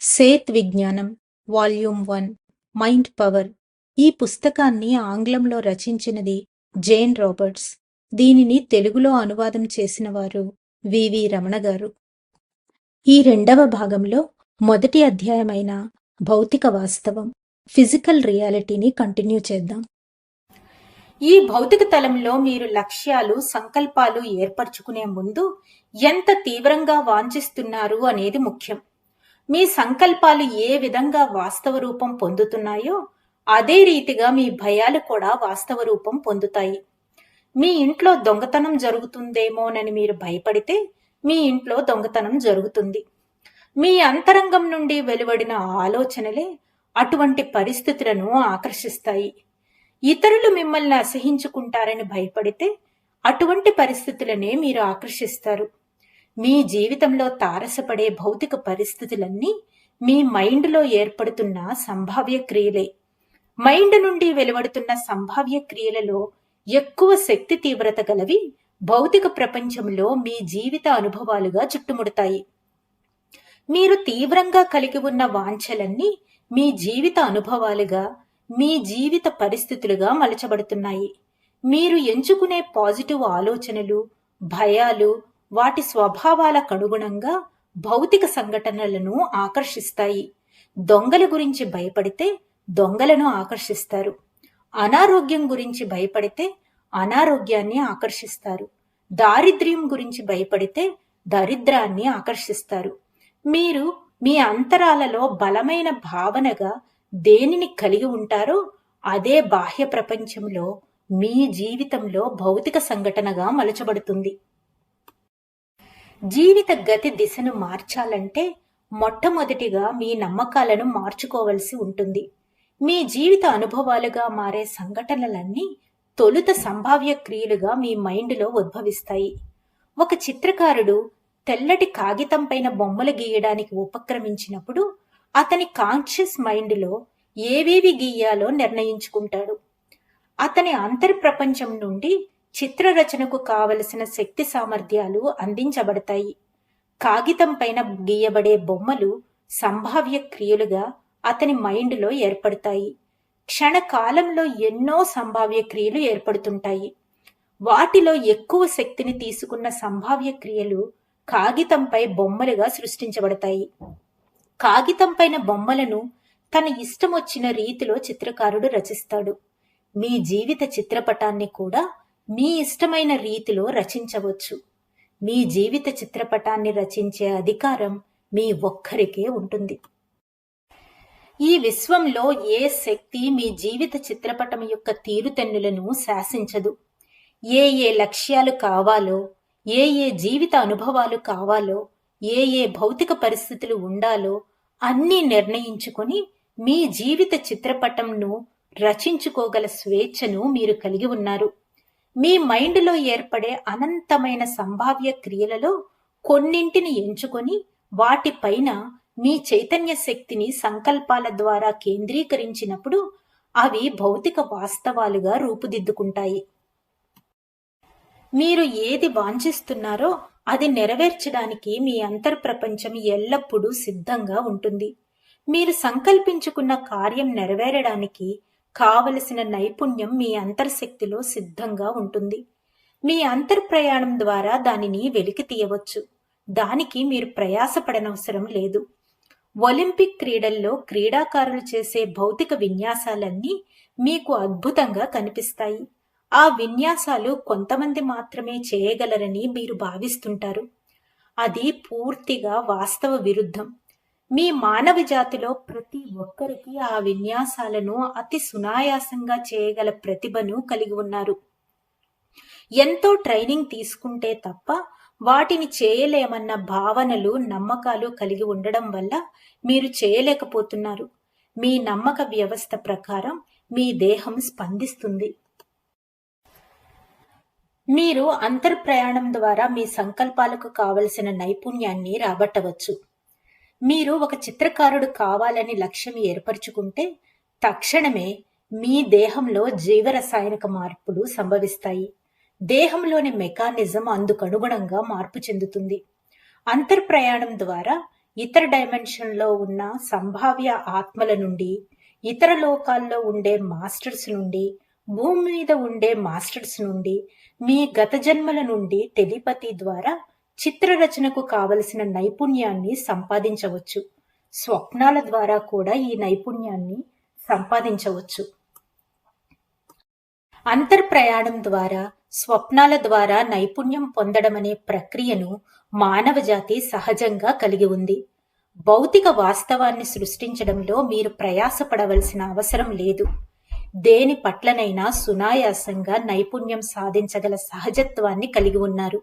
Seth విజ్ఞానం volume one mind power. ఈ పుస్తకాన్ని ఆంగ్లంలో రచించినది జేన్ రాబర్ట్స్. దీనిని తెలుగులో అనువాదం చేసిన వారు వివి రమణ గారు. ఈ రెండవ భాగంలో మొదటి అధ్యాయమైన భౌతిక వాస్తవం ఫిజికల్ రియాలిటీని కంటిన్యూ చేద్దాం. ఈ భౌతిక తలంలో మీరు లక్ష్యాలు సంకల్పాలు ఏర్పరచుకునే ముందు ఎంత తీవ్రంగా వాంఛిస్తున్నారు అనేది ముఖ్యం. మీ సంకల్పాలు ఏ విధంగా వాస్తవ రూపం పొందుతున్నాయో అదే రీతిగా మీ భయాలు కూడా వాస్తవ రూపం పొందుతాయి. మీ ఇంట్లో దొంగతనం జరుగుతుందేమోనని మీరు భయపడితే మీ ఇంట్లో దొంగతనం జరుగుతుంది. మీ అంతరంగం నుండి వెలువడిన ఆలోచనలే అటువంటి పరిస్థితులను ఆకర్షిస్తాయి. ఇతరులు మిమ్మల్ని అసహించుకుంటారని భయపడితే అటువంటి పరిస్థితులనే మీరు ఆకర్షిస్తారు. మీ జీవితంలో తారసపడే భౌతిక పరిస్థితులన్నీ మీ మైండ్లో ఏర్పడుతున్న సంభావ్య క్రియలే. మైండ్ నుండి వెలువడుతున్న సంభావ్య క్రియలలో ఎక్కువ శక్తి తీవ్రత గలవి భౌతిక ప్రపంచంలో మీ జీవిత అనుభవాలుగా చుట్టుముడతాయి. మీరు తీవ్రంగా కలిగి ఉన్న వాంఛలన్నీ మీ జీవిత అనుభవాలుగా మీ జీవిత పరిస్థితులుగా మలచబడుతున్నాయి. మీరు ఎంచుకునే పాజిటివ్ ఆలోచనలు భయాలు వాటి స్వభావాలకు అనుగుణంగా భౌతిక సంఘటనలను ఆకర్షిస్తాయి. దొంగల గురించి భయపడితే దొంగలను ఆకర్షిస్తారు. అనారోగ్యం గురించి భయపడితే అనారోగ్యాన్ని ఆకర్షిస్తారు. దారిద్ర్యం గురించి భయపడితే దరిద్రాన్ని ఆకర్షిస్తారు. మీరు మీ అంతరాలలో బలమైన భావనగా దేనిని కలిగి ఉంటారో అదే బాహ్య ప్రపంచంలో మీ జీవితంలో భౌతిక సంఘటనగా మలచబడుతుంది. జీవిత గతి దిశను మార్చాలంటే మొట్టమొదటిగా మీ నమ్మకాలను మార్చుకోవలసి ఉంటుంది. మీ జీవిత అనుభవాలుగా మారే సంఘటనలన్నీ తొలుత సంభావ్య క్రియలుగా మీ మైండ్లో ఉద్భవిస్తాయి. ఒక చిత్రకారుడు తెల్లటి కాగితం పైన బొమ్మలు గీయడానికి ఉపక్రమించినప్పుడు అతని కాన్షియస్ మైండ్లో ఏవేవి గీయాలో నిర్ణయించుకుంటాడు. అతని అంతర్ప్రపంచం నుండి చిత్రరచనకు కావలసిన శక్తి సామర్థ్యాలు అందించబడతాయి. కాగితం పైన గీయబడే బొమ్మలు సంభావ్య క్రియలుగా అతని మైండ్లో ఏర్పడతాయి. క్షణకాలంలో ఎన్నో సంభావ్య క్రియలు ఏర్పడుతుంటాయి. వాటిలో ఎక్కువ శక్తిని తీసుకున్న సంభావ్య క్రియలు కాగితంపై బొమ్మలుగా సృష్టించబడతాయి. కాగితం పైన బొమ్మలను తన ఇష్టం వచ్చిన రీతిలో చిత్రకారుడు రచిస్తాడు. మీ జీవిత చిత్రపటాన్ని కూడా మీ ఇష్టమైన రీతిలో రచించవచ్చు. మీ జీవిత చిత్రపటాన్ని రచించే అధికారం మీ ఒక్కరికే ఉంటుంది. ఈ విశ్వంలో ఏ శక్తి మీ జీవిత చిత్రపటం యొక్క తీరుతెన్నులను శాసించదు. ఏ ఏ లక్ష్యాలు కావాలో ఏ ఏ జీవిత అనుభవాలు కావాలో ఏ ఏ భౌతిక పరిస్థితులు ఉండాలో అన్నీ నిర్ణయించుకొని మీ జీవిత చిత్రపటంను రచించుకోగల స్వేచ్ఛను మీరు కలిగి ఉన్నారు. మీ మైండ్లో ఏర్పడే అనంతమైన సంభావ్య క్రియలలో కొన్నింటిని ఎంచుకొని వాటిపైన మీ చైతన్య శక్తిని సంకల్పాల ద్వారా కేంద్రీకరించినప్పుడు అవి భౌతిక వాస్తవాలుగా రూపుదిద్దుకుంటాయి. మీరు ఏది వాంఛిస్తున్నారో అది నెరవేర్చడానికి మీ అంతర్ప్రపంచం ఎల్లప్పుడూ సిద్ధంగా ఉంటుంది. మీరు సంకల్పించుకున్న కార్యం నెరవేరడానికి కావలసిన నైపుణ్యం మీ అంతర్శక్తిలో సిద్ధంగా ఉంటుంది. మీ అంతర్ప్రయాణం ద్వారా దానిని వెలికి తీయవచ్చు. దానికి మీరు ప్రయాసపడనవసరం లేదు. ఒలింపిక్ క్రీడల్లో క్రీడాకారులు చేసే భౌతిక విన్యాసాలన్నీ మీకు అద్భుతంగా కనిపిస్తాయి. ఆ విన్యాసాలు కొంతమంది మాత్రమే చేయగలరని మీరు భావిస్తుంటారు. అది పూర్తిగా వాస్తవ విరుద్ధం. మీ మానవ జాతిలో ప్రతి ఒక్కరికి ఆ విన్యాసాలను అతి సునాయాసంగా చేయగల ప్రతిభను కలిగి ఉన్నారు. ఎంతో ట్రైనింగ్ తీసుకుంటే తప్ప వాటిని చేయలేమన్న భావనలు నమ్మకాలు కలిగి ఉండడం వల్ల మీరు చేయలేకపోతున్నారు. మీ నమ్మక వ్యవస్థ ప్రకారం మీ దేహం స్పందిస్తుంది. మీరు అంతర్ప్రయాణం ద్వారా మీ సంకల్పాలకు కావలసిన నైపుణ్యాన్ని రాబట్టవచ్చు. మీరు ఒక చిత్రకారుడు కావాలని లక్ష్యం ఏర్పరచుకుంటే తక్షణమే మీ దేహంలో జీవరసాయనిక మార్పులు సంభవిస్తాయి. దేహంలోని మెకానిజం అందుకనుగుణంగా మార్పు చెందుతుంది. అంతర్ప్రయాణం ద్వారా ఇతర డైమెన్షన్లో ఉన్న సంభావ్య ఆత్మల నుండి ఇతర లోకాల్లో ఉండే మాస్టర్స్ నుండి భూమి మీద ఉండే మాస్టర్స్ నుండి మీ గత జన్మల నుండి టెలిపతి ద్వారా చిత్రరచనకు కావలసిన నైపుణ్యాన్ని సంపాదించవచ్చు. స్వప్నాల ద్వారా కూడా ఈ నైపుణ్యాన్ని సంపాదించవచ్చు. అంతర్ప్రయాణం ద్వారా స్వప్నాల ద్వారా నైపుణ్యం పొందడం అనే ప్రక్రియను మానవజాతి సహజంగా కలిగి ఉంది. భౌతిక వాస్తవాన్ని సృష్టించడంలో మీరు ప్రయాసపడవలసిన అవసరం లేదు. దేని పట్లనైనా సునాయాసంగా నైపుణ్యం సాధించగల సహజత్వాన్ని కలిగి ఉన్నారు.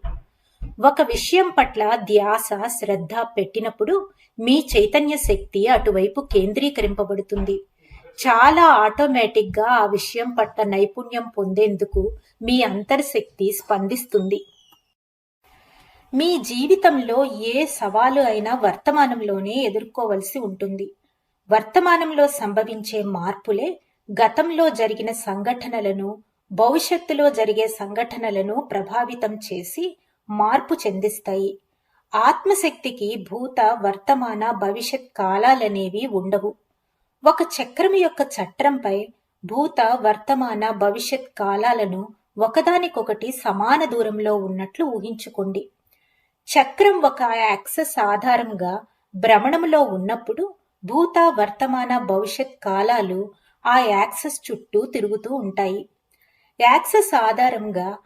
ఒక విషయం పట్ల ధ్యాస శ్రద్ధ పెట్టినప్పుడు మీ చైతన్య శక్తి అటువైపు కేంద్రీకరింపబడుతుంది. చాలా ఆటోమేటిక్గా ఆ విషయం పట్ల నైపుణ్యం పొందేందుకు మీ అంతర్శక్తి స్పందిస్తుంది. మీ జీవితంలో ఏ సవాలు అయినా వర్తమానంలోనే ఎదుర్కోవలసి ఉంటుంది. వర్తమానంలో సంభవించే మార్పులే గతంలో జరిగిన సంఘటనలను భవిష్యత్తులో జరిగే సంఘటనలను ప్రభావితం చేసి మార్పు చెందిస్తాయి. ఆత్మశక్తికి భూత వర్తమాన భవిష్యత్ కాలాలనేవి ఉండవు. ఒక చక్రం యొక్క చట్రంపై భూత వర్తమాన భవిష్యత్ కాలాలను ఒకదానికొకటి సమాన దూరంలో ఉన్నట్లు ఊహించుకోండి. చక్రం ఒక యాక్సెస్ ఆధారంగా భ్రమణంలో ఉన్నప్పుడు భూత వర్తమాన భవిష్యత్ కాలాలు ఆ యాక్సెస్ చుట్టూ తిరుగుతూ ఉంటాయి. యాక్సెస్ ఆధారంగా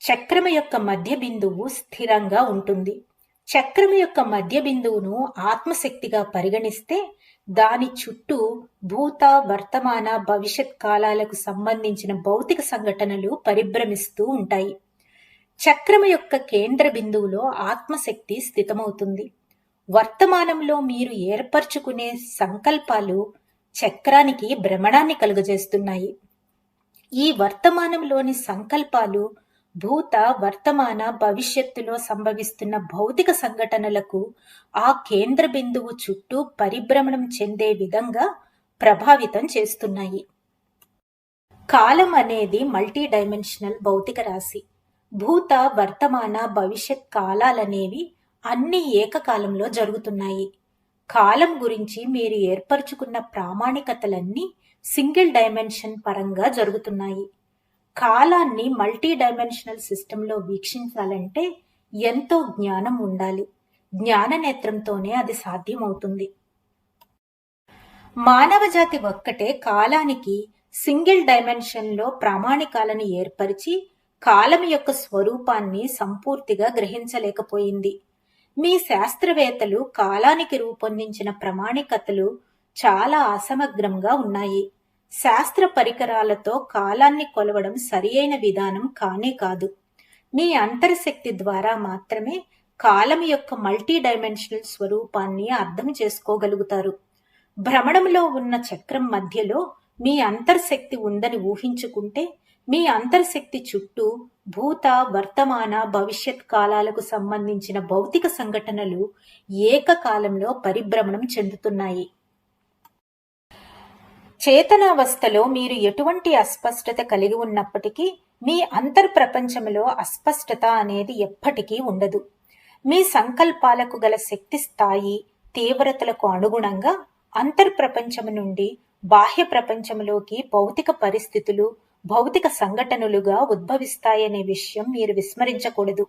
చక్రం యొక్క మధ్య బిందువు స్థిరంగా ఉంటుంది. చక్రం యొక్క మధ్య బిందువును ఆత్మశక్తిగా పరిగణిస్తే దాని చుట్టూ భూత వర్తమాన భవిష్యత్ కాలాలకు సంబంధించిన భౌతిక సంఘటనలు పరిభ్రమిస్తూ ఉంటాయి. చక్రము యొక్క కేంద్ర బిందువులో ఆత్మశక్తి స్థితమవుతుంది. వర్తమానంలో మీరు ఏర్పరచుకునే సంకల్పాలు చక్రానికి భ్రమణాన్ని కలుగజేస్తున్నాయి. ఈ వర్తమానంలోని సంకల్పాలు భూత వర్తమాన భవిష్యత్తులో సంభవిస్తున్న భౌతిక సంఘటనలకు ఆ కేంద్ర బిందువు చుట్టూ పరిభ్రమణం చెందే విధంగా ప్రభావితం చేస్తున్నాయి. కాలం అనేది మల్టీ డైమెన్షనల్ భౌతిక రాశి. భూత వర్తమాన భవిష్యత్ కాలాలనేవి అన్ని ఏకకాలంలో జరుగుతున్నాయి. కాలం గురించి మీరు ఏర్పరచుకున్న ప్రామాణికతలన్నీ సింగిల్ డైమెన్షన్ పరంగా జరుగుతున్నాయి. కాలాన్ని మల్టీ డైమెన్షనల్ సిస్టంలో వీక్షించాలంటే ఎంతో జ్ఞానం ఉండాలి. జ్ఞాన నేత్రంతోనే అది సాధ్యమవుతుంది. మానవ జాతి ఒక్కటే కాలానికి సింగిల్ డైమెన్షన్లో ప్రామాణికాలను ఏర్పరిచి కాలం యొక్క స్వరూపాన్ని సంపూర్తిగా గ్రహించలేకపోయింది. మీ శాస్త్రవేత్తలు కాలానికి రూపొందించిన ప్రామాణికతలు చాలా అసమగ్రంగా ఉన్నాయి. శాస్త్ర పరికరాలతో కాలాన్ని కొలవడం సరియైన విధానం కానే కాదు. మీ అంతర్శక్తి ద్వారా మాత్రమే కాలం యొక్క మల్టీ డైమెన్షనల్ స్వరూపాన్ని అర్థం చేసుకోగలుగుతారు. భ్రమణంలో ఉన్న చక్రం మధ్యలో మీ అంతర్శక్తి ఉందని ఊహించుకుంటే మీ అంతర్శక్తి చుట్టూ భూత వర్తమాన భవిష్యత్ కాలాలకు సంబంధించిన భౌతిక సంఘటనలు ఏకకాలంలో పరిభ్రమణం చెందుతున్నాయి. చేతనావస్థలో మీరు ఎటువంటి అస్పష్టత కలిగి ఉన్నప్పటికీ మీ అంతర్ప్రపంచంలో అస్పష్టత అనేది ఎప్పటికీ ఉండదు. మీ సంకల్పాలకు గల శక్తి స్థాయి తీవ్రతలకు అనుగుణంగా అంతర్ప్రపంచం నుండి బాహ్య ప్రపంచంలోకి భౌతిక పరిస్థితులు భౌతిక సంఘటనలుగా ఉద్భవిస్తాయనే విషయం మీరు విస్మరించకూడదు.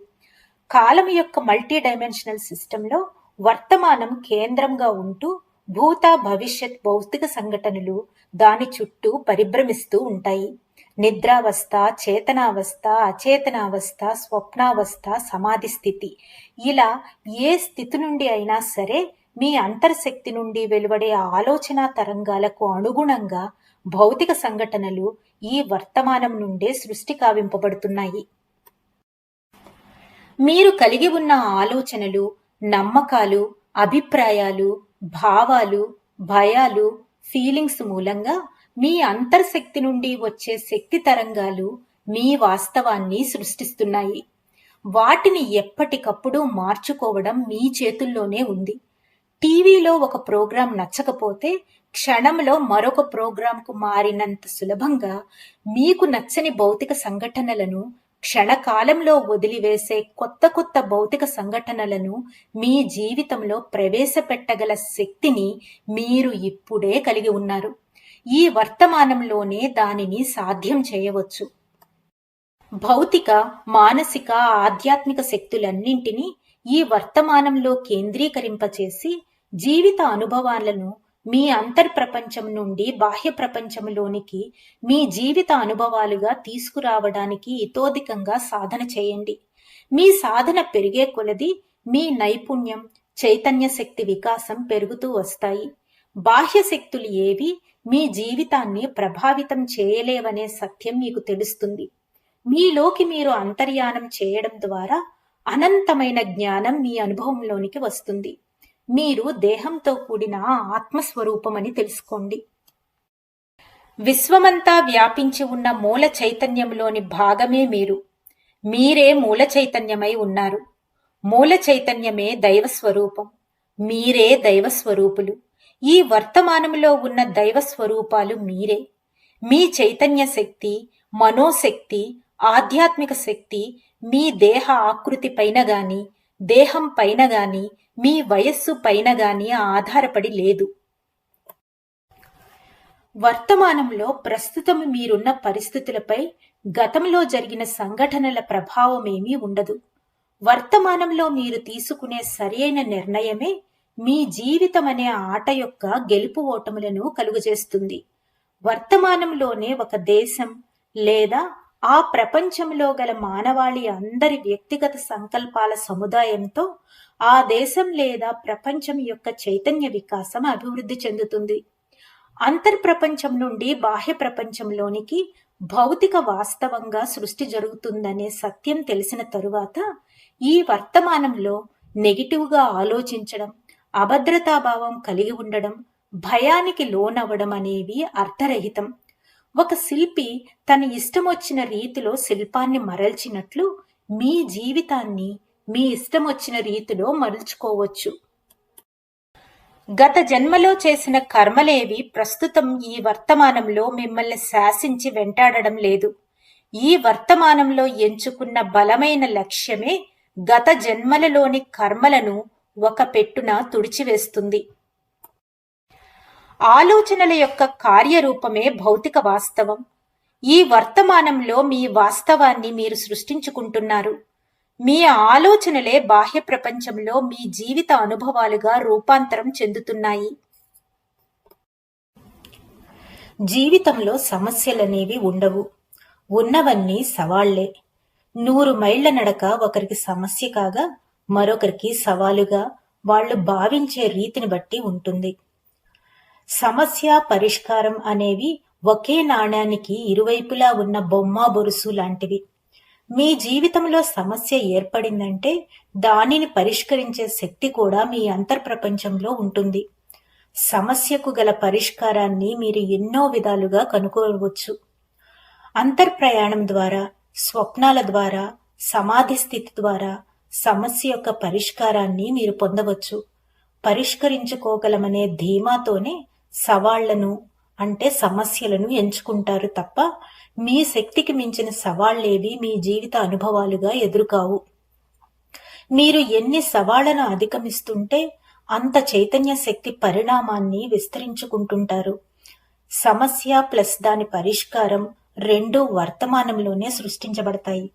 కాలం యొక్క మల్టీ డైమెన్షనల్ సిస్టంలో వర్తమానం కేంద్రంగా ఉంటూ భూత భవిష్యత్ భౌతిక సంఘటనలు దాని చుట్టూ పరిభ్రమిస్తూ ఉంటాయి. నిద్రావస్థ చేతనావస్థ అచేతనావస్థ స్వప్నావస్థ సమాధి స్థితి. ఇలా ఏ స్థితి నుండి అయినా సరే మీ అంతర్శక్తి నుండి వెలువడే ఆలోచన తరంగాలకు అనుగుణంగా భౌతిక సంఘటనలు ఈ వర్తమానం నుండే సృష్టి కావింపబడుతున్నాయి మీరు కలిగి ఉన్న ఆలోచనలు నమ్మకాలు అభిప్రాయాలు భావాలు భయాలు ఫీలింగ్స్ మూలంగా మీ అంతర్శక్తి నుండి వచ్చే శక్తి తరంగాలు మీ వాస్తవాన్ని సృష్టిస్తున్నాయి. వాటిని ఎప్పటికప్పుడు మార్చుకోవడం మీ చేతుల్లోనే ఉంది. టీవీలో ఒక ప్రోగ్రాం నచ్చకపోతే క్షణంలో మరొక ప్రోగ్రాంకు మారినంత సులభంగా మీకు నచ్చని భౌతిక సంఘటనలను క్షణకాలంలో వదిలివేసే కొత్త కొత్త భౌతిక సంఘటనలను మీ జీవితంలో ప్రవేశపెట్టగల శక్తిని మీరు ఇప్పుడే కలిగి ఉన్నారు. ఈ వర్తమానంలోనే దానిని సాధ్యం చేయవచ్చు. భౌతిక మానసిక ఆధ్యాత్మిక శక్తులన్నింటినీ ఈ వర్తమానంలో కేంద్రీకరింపచేసి జీవిత అనుభవాలను మీ అంతర్ప్రపంచం నుండి బాహ్య ప్రపంచంలోనికి మీ జీవిత అనుభవాలుగా తీసుకురావడానికి ఇతోధికంగా సాధన చేయండి. మీ సాధన పెరిగే కొలది మీ నైపుణ్యం చైతన్య శక్తి వికాసం పెరుగుతూ వస్తాయి. బాహ్య శక్తులు ఏవి మీ జీవితాన్ని ప్రభావితం చేయలేవనే సత్యం మీకు తెలుస్తుంది. మీలోకి మీరు అంతర్యానం చేయడం ద్వారా అనంతమైన జ్ఞానం మీ అనుభవంలోనికి వస్తుంది. మీరు దేహంతో కూడిన ఆత్మస్వరూపమని తెలుసుకోండి. విశ్వమంతా వ్యాపించి ఉన్న మూల చైతన్యంలోని భాగమే మీరు. మీరే మూల చైతన్యమై ఉన్నారు. మూల చైతన్యమే దైవ స్వరూపం మీరే దైవస్వరూపులు. ఈ వర్తమానంలో ఉన్న దైవ స్వరూపాలు మీరే. మీ చైతన్య శక్తి మనోశక్తి ఆధ్యాత్మిక శక్తి మీ దేహ ఆకృతి పైన గాని దేహం పైన గాని మీ వయస్సు పైన గాని ఆధారపడి లేదు. వర్తమానంలో ప్రస్తుతం మీరున్న పరిస్థితులపై గతంలో జరిగిన సంఘటనల ప్రభావమేమీ ఉండదు. వర్తమానంలో మీరు తీసుకునే సరియైన నిర్ణయమే మీ జీవితం అనే ఆట యొక్క గెలుపు ఓటములను కలుగజేస్తుంది. వర్తమానంలోనే ఒక దేశం లేదా ఆ ప్రపంచంలో గల మానవాళి అందరి వ్యక్తిగత సంకల్పాల సముదాయంతో ఆ దేశం లేదా ప్రపంచం యొక్క చైతన్య వికాసం అభివృద్ధి చెందుతుంది. అంతర్ప్రపంచం నుండి బాహ్య ప్రపంచంలోనికి భౌతిక వాస్తవంగా సృష్టి జరుగుతుందనే సత్యం తెలిసిన తరువాత ఈ వర్తమానంలో నెగిటివ్గా ఆలోచించడం అభద్రతాభావం కలిగి ఉండడం భయానికి లోనవ్వడం అనేవి అర్థరహితం. ఒక శిల్పి తన ఇష్టం వచ్చిన రీతిలో శిల్పాన్ని మరల్చినట్లు మీ జీవితాన్ని మీ ఇష్టం వచ్చిన రీతిలో మరల్చుకోవచ్చు. గత జన్మలో చేసిన కర్మలేవి ప్రస్తుతం ఈ వర్తమానంలో మిమ్మల్ని శాసించి వెంటాడడం లేదు. ఈ వర్తమానంలో ఎంచుకున్న బలమైన లక్ష్యమే గత జన్మలలోని కర్మలను ఒక పెట్టున తుడిచివేస్తుంది. ఆలోచనల యొక్క కార్యరూపమే భౌతిక వాస్తవం. ఈ వర్తమానంలో మీ వాస్తవాన్ని మీరు సృష్టించుకుంటున్నారు. మీ ఆలోచనలే బాహ్య ప్రపంచంలో మీ జీవిత అనుభవాలుగా రూపాంతరం చెందుతున్నాయి. జీవితంలో సమస్యలనేవి ఉండవు. ఉన్నవన్నీ సవాళ్ళే. నూరు మైళ్ళ నడక ఒకరికి సమస్య కాగా మరొకరికి సవాలుగా వాళ్ళు భావించే రీతిని బట్టి ఉంటుంది. సమస్య పరిష్కారం అనేవి ఒకే నాణ్యానికి ఇరువైపులా ఉన్న బొమ్మ బొరుసు లాంటివి. మీ జీవితంలో సమస్య ఏర్పడిందంటే దానిని పరిష్కరించే శక్తి కూడా మీ అంతర్ప్రపంచంలో ఉంటుంది. సమస్యకు గల పరిష్కారాన్ని మీరు ఎన్నో విధాలుగా కనుక్కోవచ్చు. అంతర్ప్రయాణం ద్వారా స్వప్నాల ద్వారా సమాధి స్థితి ద్వారా సమస్య యొక్క పరిష్కారాన్ని మీరు పొందవచ్చు. పరిష్కరించుకోగలమనే ధీమాతోనే సవాళ్ళను అంటే సమస్యలను ఎంచుకుంటారు తప్ప మీ శక్తికి మించిన సవాళ్ళేవి మీ జీవిత అనుభవాలుగా ఎదురుకావు. మీరు ఎన్ని సవాళ్ళను అధిగమిస్తుంటే అంత చైతన్య శక్తి పరిణామాన్ని విస్తరించుకుంటుంటారు. సమస్య ప్లస్ దాని పరిష్కారం రెండు వర్తమానంలోనే సృష్టించబడతాయి.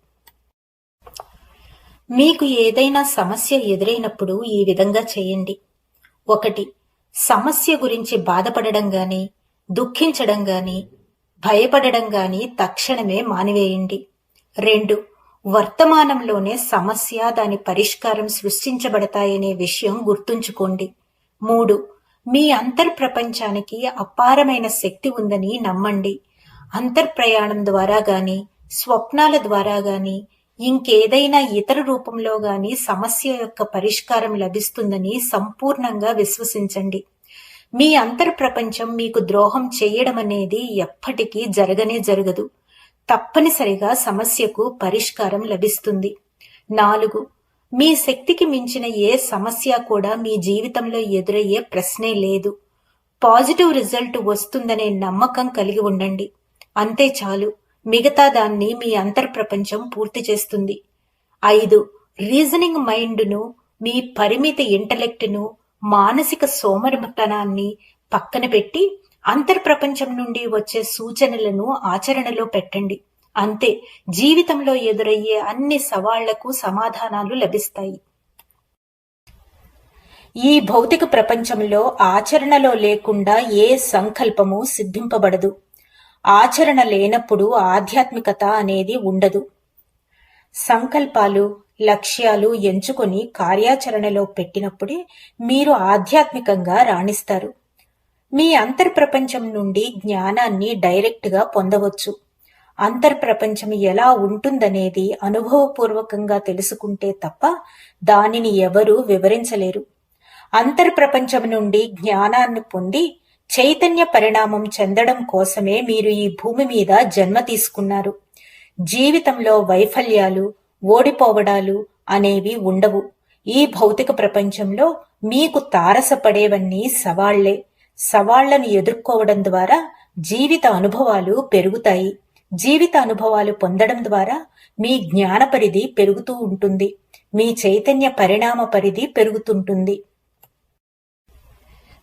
మీకు ఏదైనా సమస్య ఎదురైనప్పుడు ఈ విధంగా చేయండి. ఒకటి సమస్య గురించి బాధపడడం గాని దుఃఖించడం గాని భయపడడం గాని తక్షణమే మానివేయండి. రెండు వర్తమానంలోనే సమస్య దాని పరిష్కారం సృష్టించబడతాయనే విషయం గుర్తుంచుకోండి. మూడు మీ అంతర్ప్రపంచానికి అపారమైన శక్తి ఉందని నమ్మండి. అంతర్ప్రయాణం ద్వారా గాని స్వప్నాల ద్వారా గాని ఇంకేదైనా ఇతర రూపంలో గాని సమస్య యొక్క పరిష్కారం లభిస్తుందని సంపూర్ణంగా విశ్వసించండి. మీ అంతర్ప్రపంచం మీకు ద్రోహం చేయడం అనేది ఎప్పటికీ జరగనే జరగదు. తప్పనిసరిగా సమస్యకు పరిష్కారం లభిస్తుంది. నాలుగు మీ శక్తికి మించిన ఏ సమస్య కూడా మీ జీవితంలో ఎదురయ్యే ప్రశ్నే లేదు. పాజిటివ్ రిజల్ట్ వస్తుందనే నమ్మకం కలిగి ఉండండి. అంతే చాలు. మిగతా దాన్ని మీ అంతర్ప్రపంచం పూర్తి చేస్తుంది. ఐదు రీజనింగ్ మైండ్ను మీ పరిమిత ఇంటలెక్ట్ను మానసిక సోమరితనాన్ని పక్కన పెట్టి అంతర్ప్రపంచం నుండి వచ్చే సూచనలను ఆచరణలో పెట్టండి. అంతే జీవితంలో ఎదురయ్యే అన్ని సవాళ్ళకు సమాధానాలు లభిస్తాయి. ఈ భౌతిక ప్రపంచంలో ఆచరణలో లేకుండా ఏ సంకల్పము సిద్ధింపబడదు. ఆచరణ లేనప్పుడు ఆధ్యాత్మికత అనేది ఉండదు. సంకల్పాలు లక్ష్యాలు ఎంచుకొని కార్యాచరణలో పెట్టినప్పుడే మీరు ఆధ్యాత్మికంగా రాణిస్తారు. మీ అంతర్ప్రపంచం నుండి జ్ఞానాన్ని డైరెక్ట్గా పొందవచ్చు. అంతర్ప్రపంచం ఎలా ఉంటుందనేది అనుభవపూర్వకంగా తెలుసుకుంటే తప్ప దానిని ఎవరూ వివరించలేరు. అంతర్ప్రపంచం నుండి జ్ఞానాన్ని పొంది చైతన్య పరిణామం చెందడం కోసమే మీరు ఈ భూమి మీద జన్మ తీసుకున్నారు. జీవితంలో వైఫల్యాలు ఓడిపోవడాలు అనేవి ఉండవు. ఈ భౌతిక ప్రపంచంలో మీకు తారసపడేవన్నీ సవాళ్ళే. సవాళ్ళను ఎదుర్కోవడం ద్వారా జీవిత అనుభవాలు పెరుగుతాయి. జీవిత అనుభవాలు పొందడం ద్వారా మీ జ్ఞాన పరిధి పెరుగుతూ ఉంటుంది. మీ చైతన్య పరిణామ పరిధి పెరుగుతుంటుంది.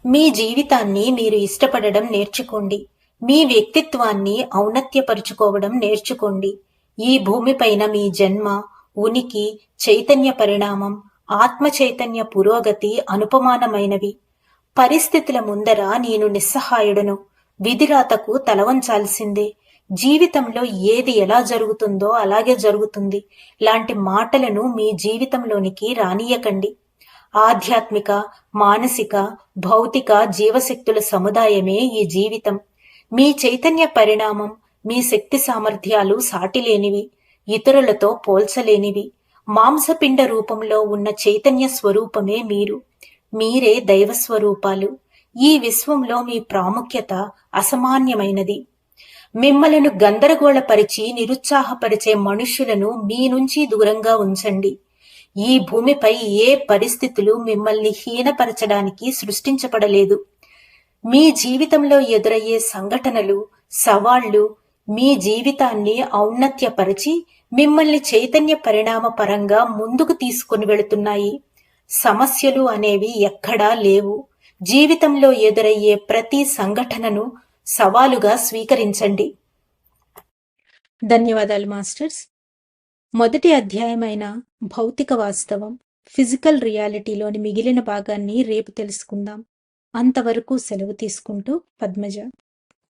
మీ జీవితాన్ని మీరు ఇష్టపడడం నేర్చుకోండి. మీ వ్యక్తిత్వాన్ని ఔన్నత్యపరుచుకోవడం నేర్చుకోండి. ఈ భూమిపైన మీ జన్మ ఉనికి చైతన్య పరిణామం ఆత్మ చైతన్య పురోగతి అనుపమానమైనవి. పరిస్థితుల ముందర నేను నిస్సహాయుడను. విధిరాతకు తలవంచాల్సిందే. జీవితంలో ఏది ఎలా జరుగుతుందో అలాగే జరుగుతుంది. లాంటి మాటలను మీ జీవితంలోనికి రానియకండి. ఆధ్యాత్మిక మానసిక భౌతిక జీవశక్తుల సముదాయమే ఈ జీవితం. మీ చైతన్య పరిణామం మీ శక్తి సామర్థ్యాలు సాటిలేనివి ఇతరులతో పోల్చలేనివి. మాంసపిండ రూపంలో ఉన్న చైతన్య స్వరూపమే మీరు. మీరే దైవ స్వరూపాలు. ఈ విశ్వంలో మీ ప్రాముఖ్యత అసమాన్యమైనది. మిమ్మలను గందరగోళపరిచి నిరుత్సాహపరిచే మనుష్యులను మీ నుంచి దూరంగా ఉంచండి. ఈ భూమిపై ఏ పరిస్థితులు మిమ్మల్ని హీనపరచడానికి సృష్టించబడలేదు. మీ జీవితంలో ఎదురయ్యే సంఘటనలు సవాళ్ళు మీ జీవితాన్ని ఔన్నత్యపరిచి మిమ్మల్ని చైతన్య పరిణామ పరంగా ముందుకు తీసుకుని వెళుతున్నాయి. సమస్యలు అనేవి ఎక్కడా లేవు. జీవితంలో ఎదురయ్యే ప్రతి సంఘటనను సవాలుగా స్వీకరించండి. ధన్యవాదాలు మాస్టర్స్. మొదటి అధ్యాయమైన భౌతిక వాస్తవం ఫిజికల్ రియాలిటీలోని మిగిలిన భాగాన్ని రేపు తెలుసుకుందాం. అంతవరకు సెలవు తీసుకుంటూ పద్మజ.